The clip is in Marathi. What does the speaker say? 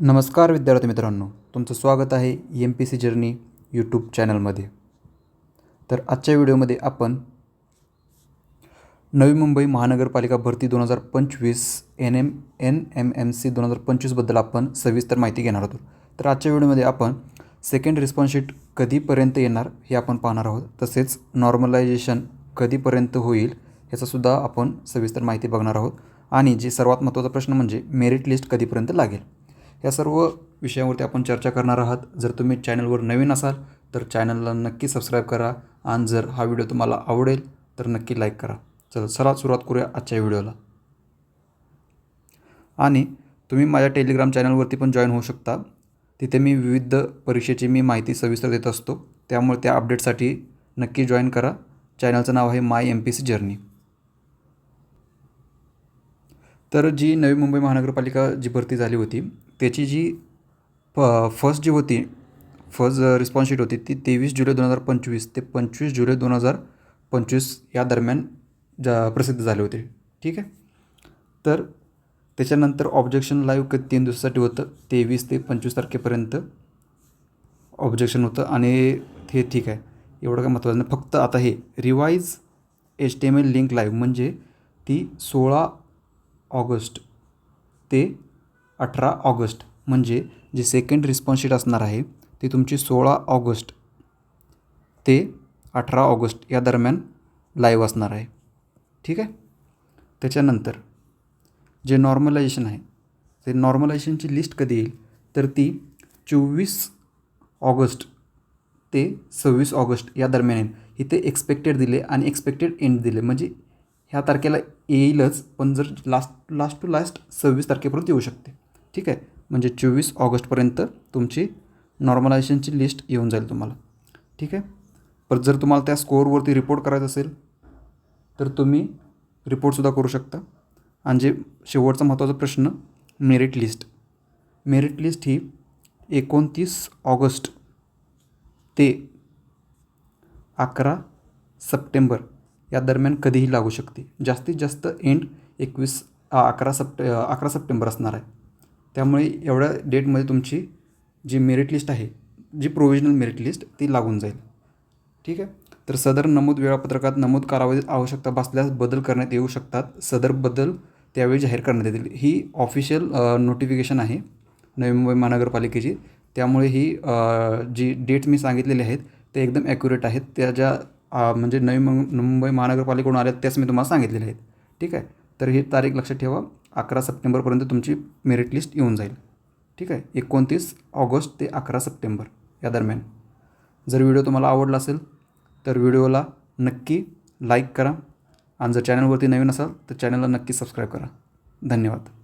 नमस्कार विद्यार्थी मित्रांनो तुमचं स्वागत आहे M P C journey YouTube चॅनलमध्ये तर आजच्या व्हिडिओमध्ये आपण नवी मुंबई महानगरपालिका भरती दोन हजार पंचवीस N M N M M C दोन हजार पंचवीसबद्दल आपण सविस्तर माहिती घेणार आहोत. तर आजच्या व्हिडिओमध्ये आपण सेकंड रिस्पॉन्स शीट कधीपर्यंत येणार हे आपण पाहणार आहोत. तसेच नॉर्मलायझेशन कधीपर्यंत होईल ह्याचासुद्धा आपण सविस्तर माहिती बघणार आहोत. आणि जे सर्वात महत्त्वाचा प्रश्न म्हणजे मेरिट लिस्ट कधीपर्यंत लागेल. या सर्व विषयावरती आपण चर्चा करणार आहात. जर तुम्ही चॅनलवर नवीन असाल तर चॅनलला नक्की सबस्क्राईब करा आणि जर हा व्हिडिओ तुम्हाला आवडेल तर नक्की लाईक करा. चला चला सुरुवात करूया आजच्या व्हिडिओला. आणि तुम्ही माझ्या टेलिग्राम चॅनलवरती पण जॉईन होऊ शकता. तिथे मी विविध परीक्षेची मी माहिती सविस्तर देत असतो. त्यामुळे त्या अपडेटसाठी नक्की जॉईन करा. चॅनलचं नाव आहे my M P C journey. तर जी नवी मुंबई महानगरपालिका जी भरती झाली होती त्याची जी फ फर्स्ट जी होती फर्स्ट रिस्पॉन्स शीट होती ती तेवीस जुलै दोन हजार पंचवीस ते पंचवीस जुलै दोन हजार पंचवीस या दरम्यान जा प्रसिद्ध झाले होते. ठीक आहे? तर त्याच्यानंतर ऑब्जेक्शन लाईव्ह क तीन दिवसासाठी होतं? तेवीस ते पंचवीस तारखेपर्यंत ऑब्जेक्शन होतं आणि हे ठीक आहे. एवढं काय महत्त्वाचं नाही. फक्त आता हे revise H T M L link live म्हणजे ती सोळा ऑगस्ट ते अठरा ऑगस्ट म्हणजे जी सेकंड रिस्पॉन्स शीट असणार आहे ती तुमची सोळा ऑगस्ट ते अठरा ऑगस्ट या दरम्यान लाईव्ह असणार आहे. ठीक आहे? त्याच्यानंतर जे नॉर्मलायझेशन आहे ते नॉर्मलायझेशनची लिस्ट कधी येईल? तर ती चोवीस ऑगस्ट ते सव्वीस ऑगस्ट या दरम्यान येईल. इथे एक्सपेक्टेड दिले आणि एक्सपेक्टेड एंड दिले. म्हणजे ह्या तारखेला येईलच पण जर लास्ट लास्ट टू लास्ट सव्वीस तारखेपर्यंत येऊ शकते. ठीक आहे? म्हणजे चोवीस ऑगस्टपर्यंत तुमची नॉर्मलायझेशनची लिस्ट येऊन जाईल तुम्हाला. ठीक आहे? परत जर तुम्हाला त्या स्कोअरवरती रिपोर्ट करायचं असेल तर तुम्ही रिपोर्टसुद्धा करू शकता. आणि जे शेवटचा महत्त्वाचा प्रश्न मेरिट लिस्ट मेरिट लिस्ट ही एकोणतीस ऑगस्ट ते अकरा सप्टेंबर या दरम्यान कधीही लागू शकते. जास्तीत जास्त एंड एकवीस अकरा सप्टे अकरा सप्टेंबर असणार आहे. त्यामुळे एवढ्या डेटमध्ये तुमची जी मेरिट लिस्ट आहे जी प्रोविजनल मेरिट लिस्ट ती लागून जाईल. ठीक आहे? तर सदर नमूद वेळापत्रकात नमूद कालावधीत आवश्यकता भासल्यास बदल करण्यात येऊ शकतात. सदर बदल त्यावेळी जाहीर करण्यात येतील. ही ऑफिशियल नोटिफिकेशन आहे नवी मुंबई महानगरपालिकेची. त्यामुळे ही जी डेट्स मी सांगितलेले आहेत ते एकदम ॲक्युरेट आहेत. त्या ज्या म्हणजे नवी मुंबई महानगरपालिकेकडून आल्या त्याच मी तुम्हाला सांगितलेले आहेत. ठीक आहे? तर ही तारीख लक्षात ठेवा. अकरा सप्टेंबरपर्यंत तुमची मेरिट लिस्ट येऊन जाईल. ठीक आहे? एकोणतीस ऑगस्ट ते अकरा सप्टेंबर या दरम्यान. जर व्हिडिओ तुम्हाला आवडला असेल तर व्हिडिओला नक्की लाईक करा. आणि जर चॅनलवरती नवीन असाल तर चॅनलला नक्की सबस्क्राईब करा. धन्यवाद.